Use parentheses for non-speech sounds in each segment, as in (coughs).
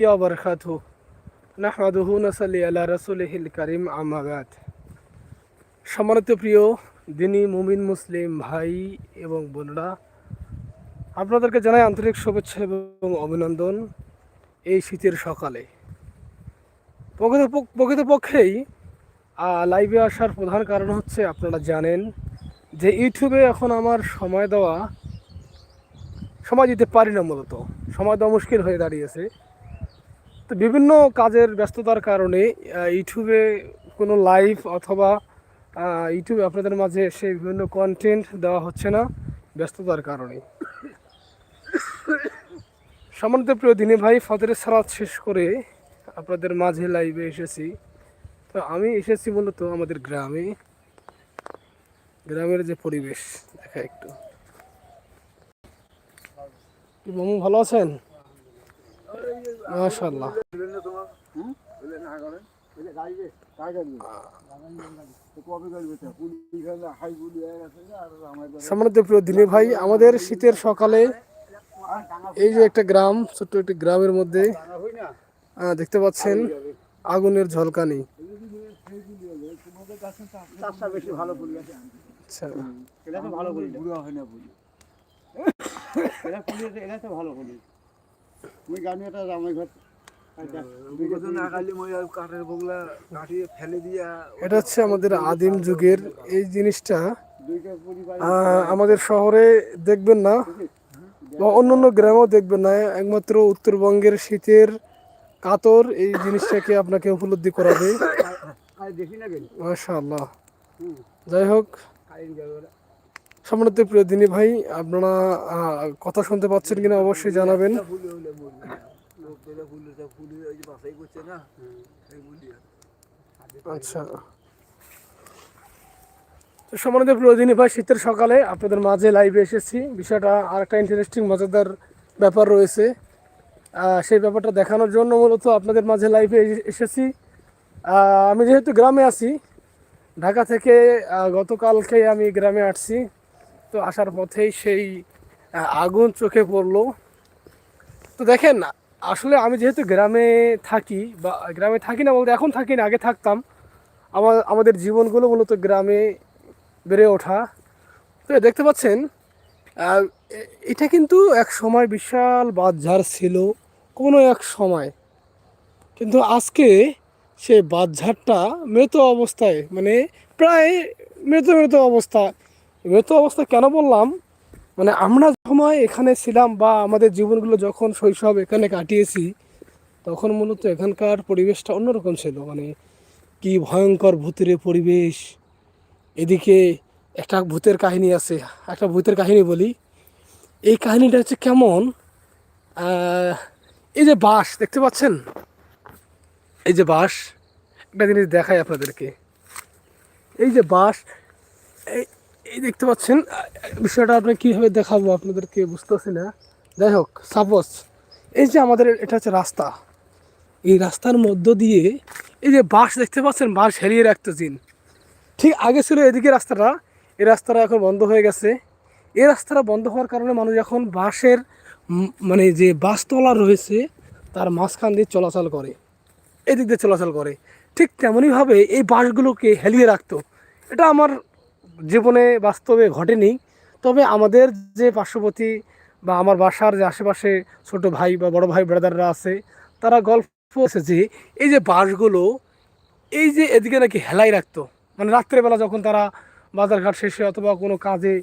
وبركاته نحمده نصلي على رسوله الكريم أما بعد সম্মানিত প্রিয় দিনী মুমিন মুসলিম ভাই এবং বোনরা আপনাদেরকে জানাই আন্তরিক শুভেচ্ছা এবং অভিনন্দন এই শীতের সকালে প্রকৃত প্রকৃতপক্ষেই আহ, লাইভে আসার প্রধান কারণ হচ্ছে আপনারা জানেন যে ইউটিউবে এখন আমার সময় দেওয়া সময় দিতে পারি না মূলত সময় দেওয়া মুশকিল হয়ে দাঁড়িয়েছে তো বিভিন্ন কাজের ব্যস্ততার কারণে ইউটিউবে কোনো লাইভ অথবা ইউটিউবে আপনাদের মাঝে সেই বিভিন্ন কন্টেন্ট দেওয়া হচ্ছে না ব্যস্ততার কারণে। সম্মানিত প্রিয় দিনে ভাই ফজরের সালাত শেষ করে আপনাদের মাঝে লাইভে এসেছি। তো আমি এসেছি মূলত আমাদের গ্রামে। গ্রামের যে পরিবেশ, দেখা একটু। কি ভালো আছেন? মাশাল্লাহ সম্মানিত প্রিয় দিনে ভাই আমাদের শীতের সকালে এই যে একটা গ্রাম ছোট্ট একটি গ্রামের মধ্যে দেখতে পাচ্ছেন আগুনের ঝলকানি। ভালো আচ্ছা এটা তো ভালো (laughs) মুই গানি এটা জামাই ঘর। এটা হচ্ছে আমাদের আদিম যুগের এই জিনিসটা। আমাদের শহরে দেখবেন না বা অন্য অন্য গ্রামেও দেখবেন না একমাত্র উত্তরবঙ্গের শীতের কাতর এই জিনিসটাকে আপনাকে উপলব্ধি করাবে। মাশাআল্লাহ। যাই হোক। সম্মানিত প্রিয় দিনী ভাই, আপনারা কথা শুনতে পাচ্ছেন কিনা অবশ্যই জানাবেন। আচ্ছা। সম্মানিত প্রয়োজনীয় ভাই, শীতের সকালে আপনাদের মাঝে লাইভে এসেছি। বিষয়টা আর একটা ইন্টারেস্টিং মজাদার ব্যাপার রয়েছে। সেই ব্যাপারটা দেখানোর জন্য মূলত আপনাদের মাঝে লাইভে এসেছি। আমি যেহেতু গ্রামে আছি, ঢাকা থেকে গতকালকে আমি গ্রামে আসছি। তো আসার পথেই সেই আগুন চোখে পড়ল। তো দেখেন, আসলে আমি যেহেতু গ্রামে থাকি বা গ্রামে থাকি না বলতে এখন থাকি না, আগে থাকতাম। আমার, আমাদের জীবনগুলো মূলত গ্রামে বেড়ে ওঠা। তো দেখতে পাচ্ছেন এটা কিন্তু এক সময় বিশাল বাজার ছিল, কোনো এক সময়। কিন্তু আজকে সেই বাজারটা মৃত অবস্থায় মানে প্রায় মৃত মৃত অবস্থা। মৃত অবস্থা কেন বললাম? মানে আমরা সময় এখানে ছিলাম বা আমাদের জীবনগুলো যখন শৈশব এখানে কাটিয়েছি, তখন মূলত এখানকার পরিবেশটা অন্যরকম ছিল। মানে কি ভয়ঙ্কর ভূতের পরিবেশ। এদিকে একটা ভূতের কাহিনী আছে, একটা ভূতের কাহিনী বলি। এই কাহিনীটা হচ্ছে কেমন? এই যে বাঁশ, দেখতে পাচ্ছেন? এই যে বাস একটা জিনিস দেখাই আপনাদেরকে। এই যে বাস এই এই দেখতে পাচ্ছেন বিষয়টা আপনি কীভাবে দেখাবো আপনাদেরকে বুঝতেছি না। যাই হোক সাপোজ এই যে আমাদের এটা হচ্ছে রাস্তা। এই রাস্তার মধ্য দিয়ে এই যে বাস দেখতে পাচ্ছেন, বাঁশ হেলিয়ে রাখতো জিন। ঠিক আগে ছিল এদিকে রাস্তাটা, এই রাস্তাটা এখন বন্ধ হয়ে গেছে। এই রাস্তাটা বন্ধ হওয়ার কারণে মানুষ এখন বাসের মানে যে বাসতলা রয়েছে, তার মাঝখান দিয়ে চলাচল করে। এদিক দিয়ে চলাচল করে। ঠিক তেমনইভাবে এই বাসগুলোকে হেলিয়ে রাখতো। এটা আমার জীবনে বাস্তবে ঘটেনি। তবে আমাদের যে পার্শ্ববর্তী বা আমার বাসার যে আশেপাশে ছোট ভাই বা বড় ভাই ব্রাদাররা আছে, তারা গল্প যে, এই যে বাসগুলো এই যে এদিকে নাকি হেলাই রাখতো। মানে রাত্রেবেলা যখন তারা বাজারঘাট শেষে অথবা কোনো কাজে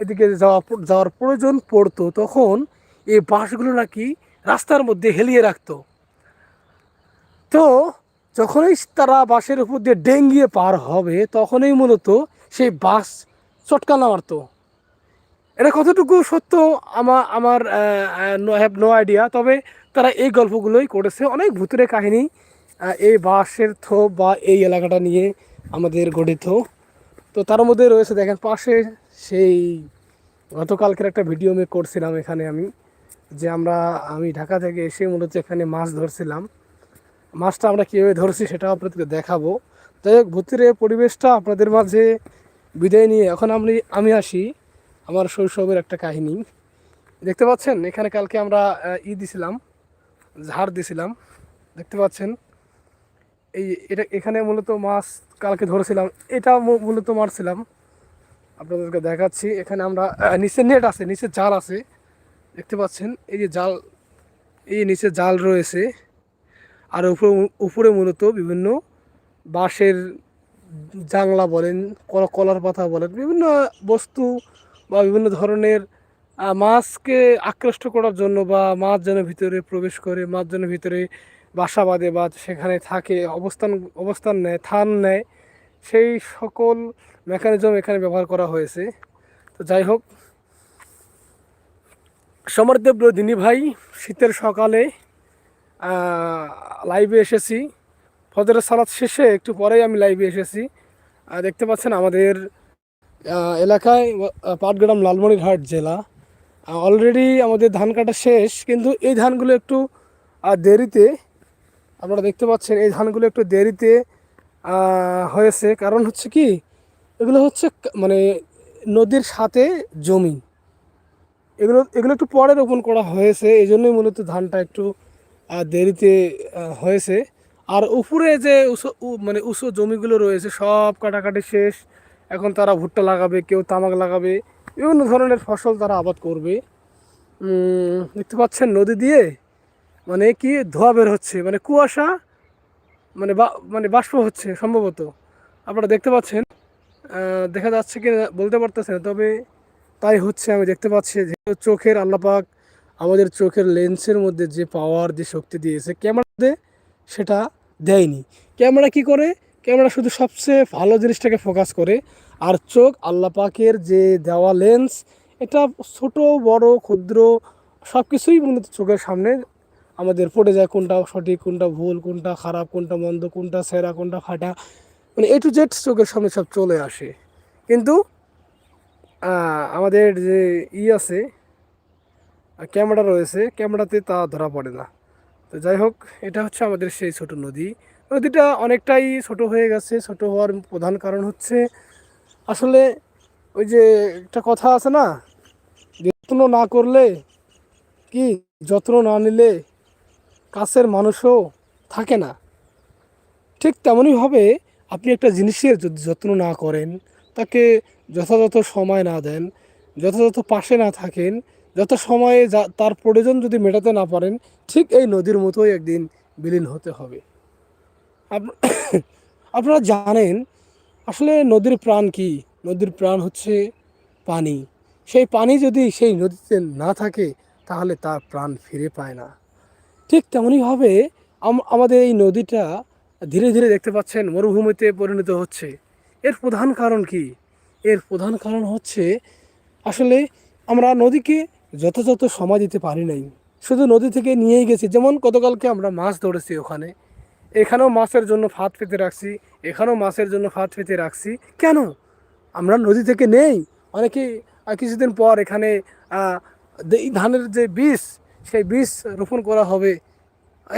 এদিকে যাওয়া যাওয়ার প্রয়োজন পড়তো, তখন এই বাসগুলো নাকি রাস্তার মধ্যে হেলিয়ে রাখতো। তো যখনই তারা বাসের উপর দিয়ে ডেঙ্গিয়ে পার হবে, তখনই মূলত সেই বাস চটকানা মারতো এটা কতটুকু সত্য আমার আমার হ্যাভ নো আইডিয়া তবে তারা এই গল্পগুলোই করেছে। অনেক ভূতের কাহিনী এই বাঁশের থোপ বা এই এলাকাটা নিয়ে আমাদের গঠিত। তো তার মধ্যে রয়েছে, দেখেন, পাশে সেই গতকালকের একটা ভিডিও মেক করছিলাম এখানে আমি, যে আমরা, আমি ঢাকা থেকে এসে মূলত এখানে মাছ ধরছিলাম। মাছটা আমরা কীভাবে ধরছি সেটাও আপনাদেরকে দেখাবো। যাই হোক, ভূতের পরিবেশটা আপনাদের মাঝে বিদায় নিয়ে এখন আমি আমি আসি আমার শৈশবের একটা কাহিনী। দেখতে পাচ্ছেন, এখানে কালকে আমরা ই দিছিলাম, ঝাড় দিয়েছিলাম দেখতে পাচ্ছেন, এই এটা, এখানে মূলত মাছ কালকে ধরেছিলাম, এটা মূলত মারছিলাম। আপনাদেরকে দেখাচ্ছি, এখানে আমরা নিচে নেট আছে, নিচে জাল আছে। দেখতে পাচ্ছেন, এই যে জাল, এই নিচে জাল রয়েছে। আর উপরে উপরে মূলত বিভিন্ন বাঁশের জাংলা বলেন, কলা- কলার পাতা বলেন, বিভিন্ন বস্তু বা বিভিন্ন ধরনের মাছকে আকৃষ্ট করার জন্য বা মাছ যেন ভিতরে প্রবেশ করে, মাছ যেন ভিতরে বাসা বাঁধে বা সেখানে থাকে, অবস্থান অবস্থান নেয়, থান নেয়, সেই সকল মেকানিজম এখানে ব্যবহার করা হয়েছে। তো যাই হোক, সমরদেব দিনী ভাই, শীতের সকালে লাইভে এসেছি। ফজরের সালাদ শেষে একটু পরেই আমি লাইভে এসেছি। দেখতে পাচ্ছেন আমাদের এলাকায় পাটগ্রাম লালমনিরহাট জেলা। অলরেডি আমাদের ধান কাটা শেষ, কিন্তু এই ধানগুলো একটু দেরিতে, আপনারা দেখতে পাচ্ছেন, এই ধানগুলো একটু দেরিতে হয়েছে। কারণ হচ্ছে কি, এগুলো হচ্ছে মানে নদীর সাথে জমি। এগুলো এগুলো একটু পরে রোপণ করা হয়েছে, এই জন্যই মূলত ধানটা একটু দেরিতে হয়েছে। আর উপরে যে মানে উঁচু জমিগুলো রয়েছে, সব কাটাকাটি শেষ। এখন তারা ভুট্টা লাগাবে, কেউ তামাক লাগাবে, বিভিন্ন ধরনের ফসল তারা আবাদ করবে। দেখতে পাচ্ছেন নদী দিয়ে মানে কি ধোয়া বের হচ্ছে মানে কুয়াশা মানে বা মানে বাষ্প হচ্ছে সম্ভবত। আপনারা দেখতে পাচ্ছেন দেখা যাচ্ছে কি বলতে পারতেছে না, তবে তাই হচ্ছে আমি দেখতে পাচ্ছি যে চোখের আল্লাপাক আমাদের চোখের লেন্সের মধ্যে যে পাওয়ার যে শক্তি দিয়েছে ক্যামেরাতে সেটা দেয়নি। ক্যামেরা কি করে? ক্যামেরা শুধু সবচেয়ে ভালো জিনিসটাকে ফোকাস করে। আর চোখ আল্লাপাকের যে দেওয়া লেন্স এটা ছোট, বড়, ক্ষুদ্র সব কিছুই মূলত চোখের সামনে আমাদের পড়ে যায় কোনটা সঠিক, কোনটা ভুল, কোনটা খারাপ, কোনটা মন্দ, কোনটা সেরা, কোনটা ফাটা। মানে এ টু জেড চোখের সামনে সব চলে আসে। কিন্তু আমাদের যে ই আছে, ক্যামেরা রয়েছে, ক্যামেরাতে তা ধরা পড়ে না। তো যাই হোক, এটা হচ্ছে আমাদের সেই ছোট নদী। নদীটা অনেকটাই ছোট হয়ে গেছে। ছোট হওয়ার প্রধান কারণ হচ্ছে, আসলে ওই যে একটা কথা আছে না, যত্ন না করলে কি? যত্ন না নিলে কাছের মানুষও থাকে না। ঠিক তেমনইভাবে আপনি একটা জিনিসের যদি যত্ন না করেন, তাকে যথাযথ সময় না দেন, যথাযথ পাশে না থাকেন যত সময়ে যা, তার প্রয়োজন যদি মেটাতে না পারেন, ঠিক এই নদীর মতোই একদিন বিলীন হতে হবে। আপ- (coughs) আপনারা জানেন, আসলে নদীর প্রাণ কি? নদীর প্রাণ হচ্ছে পানি। সেই পানি যদি সেই নদীতে না থাকে, তাহলে তার প্রাণ ফিরে পায় না। ঠিক তেমনইভাবে আমাদের এই নদীটা ধীরে ধীরে দেখতে পাচ্ছেন, মরুভূমিতে পরিণত হচ্ছে। এর প্রধান কারণ কি? এর প্রধান কারণ হচ্ছে, আসলে আমরা নদীকে যথাযথ সময় দিতে পারি নাই। শুধু নদী থেকে নিয়েই গেছি। যেমন গতকালকে আমরা মাছ ধরেছি ওখানে। এখানেও মাছের জন্য ফাঁদ পেতে রাখছি। এখানেও মাছের জন্য ফাঁদ পেতে রাখছি। কেন? আমরা নদী থেকে নেই। অনেকে কিছুদিন পর এখানে ধানের যে বীজ, সেই বীজ রোপণ করা হবে।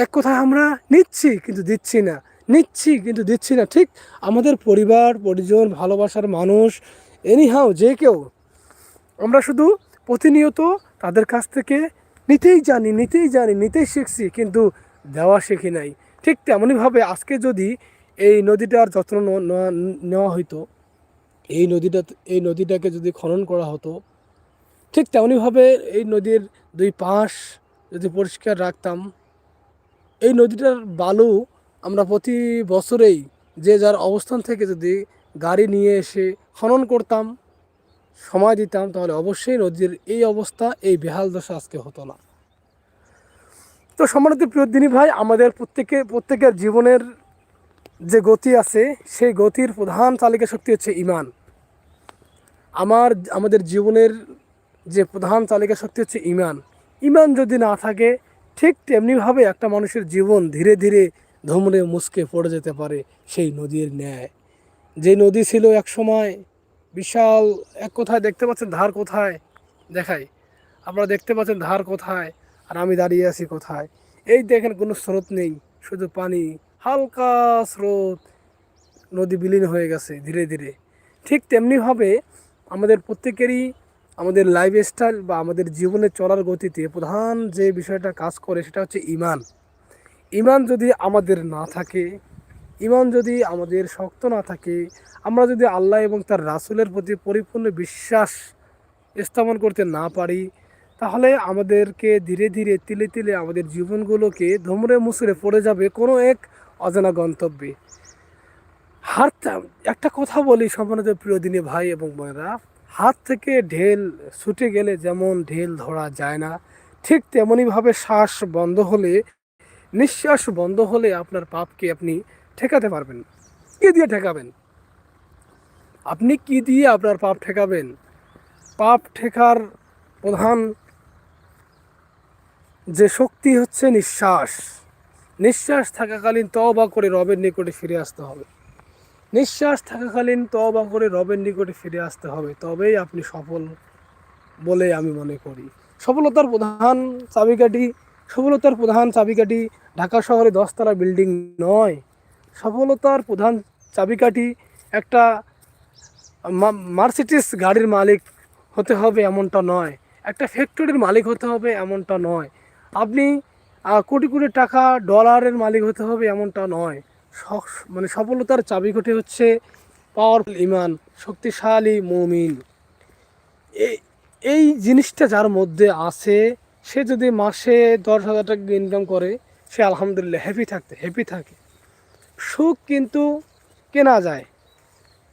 এক কথায় আমরা নিচ্ছি কিন্তু দিচ্ছি না। নিচ্ছি কিন্তু দিচ্ছি না। ঠিক আমাদের পরিবার, পরিজন, ভালোবাসার মানুষ এনিহাও যে কেউ। আমরা শুধু প্রতিনিয়ত তাদের কাছ থেকে নিতেই জানি নিতেই জানি, নিতেই শিখছি, কিন্তু দেওয়া শিখি নাই। ঠিক তেমনইভাবে আজকে যদি এই নদীটার যত্ন নেওয়া হইতো, এই নদীটা, এই নদীটাকে যদি খনন করা হতো, ঠিক তেমনইভাবে এই নদীর দুই পাশ যদি পরিষ্কার রাখতাম, এই নদীটার বালু আমরা প্রতি বছরেই যে যার অবস্থান থেকে যদি গাড়ি নিয়ে এসে খনন করতাম সময় দিতাম, তাহলে অবশ্যই নদীর এই অবস্থা, এই বেহাল দশা আজকে হতো না। তো সম্মানিত প্রিয়দিনী ভাই, আমাদের প্রত্যেকে, প্রত্যেকের জীবনের যে গতি আছে, সেই গতির প্রধান চালিকা শক্তি হচ্ছে ইমান আমার, আমাদের জীবনের যে প্রধান চালিকা শক্তি হচ্ছে ইমান ইমান যদি না থাকে, ঠিক তেমনিভাবে একটা মানুষের জীবন ধীরে ধীরে ধমরে মুসকে পড়ে যেতে পারে সেই নদীর ন্যায়। যে নদী ছিল এক সময় বিশাল এক কোথায় দেখতে পাচ্ছেন ধার কোথায়? দেখাই। আপনারা দেখতে পাচ্ছেন ধার কোথায় আর আমি দাঁড়িয়ে আছি কোথায়? এই দেখেন কোনো স্রোত নেই, শুধু পানি। হালকা স্রোত। নদী বিলীন হয়ে গেছে ধীরে ধীরে। ঠিক তেমনিভাবে আমাদের প্রত্যেকেরই আমাদের লাইফস্টাইল বা আমাদের জীবনে চলার গতিতে প্রধান যে বিষয়টা কাজ করে সেটা হচ্ছে ইমান। ইমান যদি আমাদের না থাকে ইমান যদি আমাদের শক্ত না থাকে, আমরা যদি আল্লাহ এবং তার রাসুলের প্রতি পরিপূর্ণ বিশ্বাস স্থাপন করতে না পারি, তাহলে আমাদেরকে ধীরে ধীরে তিলে তিলে আমাদের জীবনগুলোকে ধুমরে মুসরে পড়ে যাবে কোনো এক অজানা গন্তব্যে। হাত একটা কথা বলি সম্মানিত প্রিয় দিনী ভাই এবং বোনেরা, হাত থেকে ঢেল ছুটে গেলে যেমন ঢেল ধরা যায় না, ঠিক তেমনইভাবে শ্বাস বন্ধ হলে, নিঃশ্বাস বন্ধ হলে আপনার পাপকে আপনি ঠেকাতে পারবেন কী দিয়ে ঠেকাবেন? আপনি কি দিয়ে আপনার পাপ ঠেকাবেন? পাপ ঠেকার প্রধান যে শক্তি হচ্ছে নিঃশ্বাস। নিঃশ্বাস থাকাকালীন তবা করে রবের নিকটে ফিরে আসতে হবে। নিঃশ্বাস থাকাকালীন তবা করে রবের নিকটে ফিরে আসতে হবে। তবেই আপনি সফল বলে আমি মনে করি। সফলতার প্রধান চাবিকাঠি সফলতার প্রধান চাবিকাঠি ঢাকা শহরে দশতলা বিল্ডিং নয়। সফলতার প্রধান চাবিকাঠি একটা মার্সিডিস গাড়ির মালিক হতে হবে এমনটা নয়। একটা ফ্যাক্টরির মালিক হতে হবে এমনটা নয়। আপনি কোটি কোটি টাকা ডলারের মালিক হতে হবে এমনটা নয়। মানে সফলতার চাবিকাঠি হচ্ছে পাওয়ারফুল ইমান শক্তিশালী মমিন। এই এই জিনিসটা যার মধ্যে আছে, সে যদি মাসে দশ হাজার টাকা ইনকাম করে, সে আলহামদুলিল্লাহ হ্যাপি থাকতে হ্যাপি থাকে। সুখ কিন্তু কেনা যায়।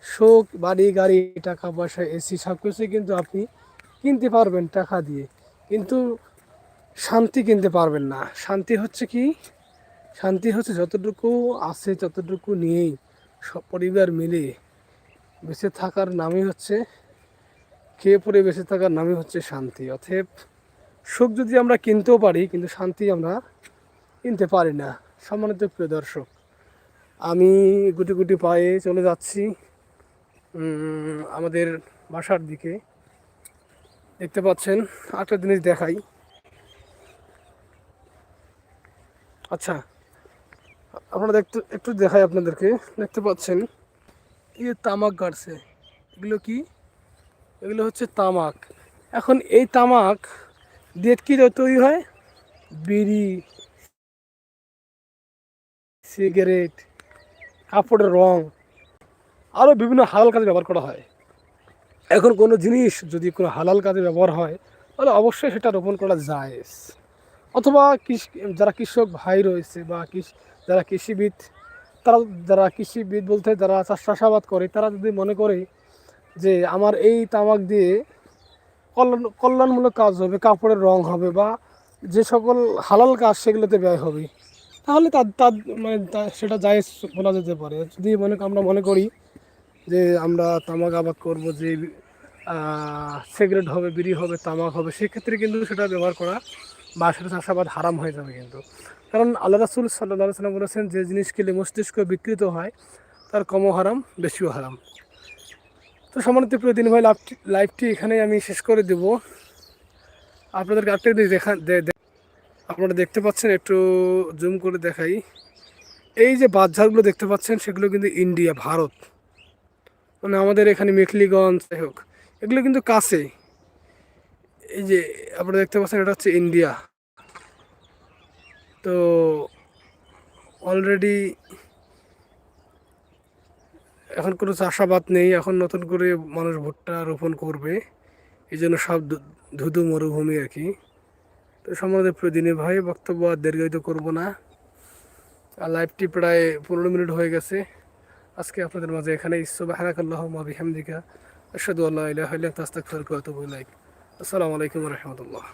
সুখ, বাড়ি, গাড়ি, টাকা পয়সা, এসি সব কিছুই কিন্তু আপনি কিনতে পারবেন টাকা দিয়ে। কিন্তু শান্তি কিনতে পারবেন না। শান্তি হচ্ছে কি? শান্তি হচ্ছে যতটুকু আছে, ততটুকু নিয়েই সব পরিবার মিলে বেঁচে থাকার নামই হচ্ছে, খেয়ে পরে বেঁচে থাকার নামই হচ্ছে শান্তি। অতএব সুখ যদি আমরা কিনতেও পারি, কিন্তু শান্তি আমরা কিনতে পারি না। সম্মানিত প্রিয় দর্শক আমি গুটি গুটি পায়ে চলে যাচ্ছি আমাদের বাসার দিকে। দেখতে পাচ্ছেন একটা জিনিস দেখাই। আচ্ছা আপনারা দেখতে, একটু দেখাই আপনাদেরকে। দেখতে পাচ্ছেন, এই তামাক গাড়ছে, এগুলো কি? এগুলো হচ্ছে তামাক। এখন এই তামাক দিয়ে কী তৈরি হয়? বিড়ি, সিগারেট কাপড়ের রং আরও বিভিন্ন হালাল কাজে ব্যবহার করা হয়। এখন কোনো জিনিস যদি কোনো হালাল কাজে ব্যবহার হয়, তাহলে অবশ্যই সেটা রোপণ করা যায় অথবা যারা কৃষক ভাই রয়েছে বা যারা কৃষিবিদ, তারা, যারা কৃষিবিদ বলতে যারা চাষ, চাষাবাদ করে, তারা যদি মনে করে যে আমার এই তামাক দিয়ে কল্যাণ, কল্যাণমূলক কাজ হবে, কাপড়ের রং হবে বা যে সকল হালাল কাজ সেগুলোতে ব্যয় হবে তাহলে তার তার মানে সেটা জায়েজ বলা যেতে পারে। যদি মনে আমরা মনে করি যে আমরা তামাক আবাদ করব, যে সিগারেট হবে, বিড়ি হবে, তামাক হবে, সেক্ষেত্রে কিন্তু সেটা ব্যবহার করা বা সেটা চাষাবাদ হারাম হয়ে যাবে কিন্তু। কারণ আল্লাহ রাসুল সাল্লাহ সাল্লাম বলেছেন যে জিনিস খেলে মস্তিষ্ক বিকৃত হয়, তার কমও হারাম, বেশিও হারাম। তো সম্মানিত প্রিয় দিন ভাই, লাইভটি লাইভটি এখানে আমি শেষ করে দেব। আপনাদেরকে জিনিস দেখা আপনারা দেখতে পাচ্ছেন, একটু জুম করে দেখাই। এই যে বাচ্চাগুলো দেখতে পাচ্ছেন, সেগুলো কিন্তু ইন্ডিয়া, ভারত। মানে আমাদের এখানে মেখলিগঞ্জ, যাই হোক, এগুলো কিন্তু কাছে। এই যে আপনারা দেখতে পাচ্ছেন, এটা হচ্ছে ইন্ডিয়া। তো অলরেডি এখন কোনো চাষাবাদ নেই, এখন নতুন করে মানুষ ভুট্টা রোপণ করবে। এই জন্য সব ধুধু মরুভূমি আর কি। তো সম্বন্ধে প্রয়োজনীয় ভাই, বক্তব্য আর দীর্ঘায়িত করব না। আর লাইভটি প্রায় পনেরো মিনিট হয়ে গেছে। আজকে আপনাদের মাঝে এখানে ইসবাহানাকাল্লাহ মাবিহামদিকা ইলাইক। আসসালামু আলাইকুম রাহমাতুল্লাহ।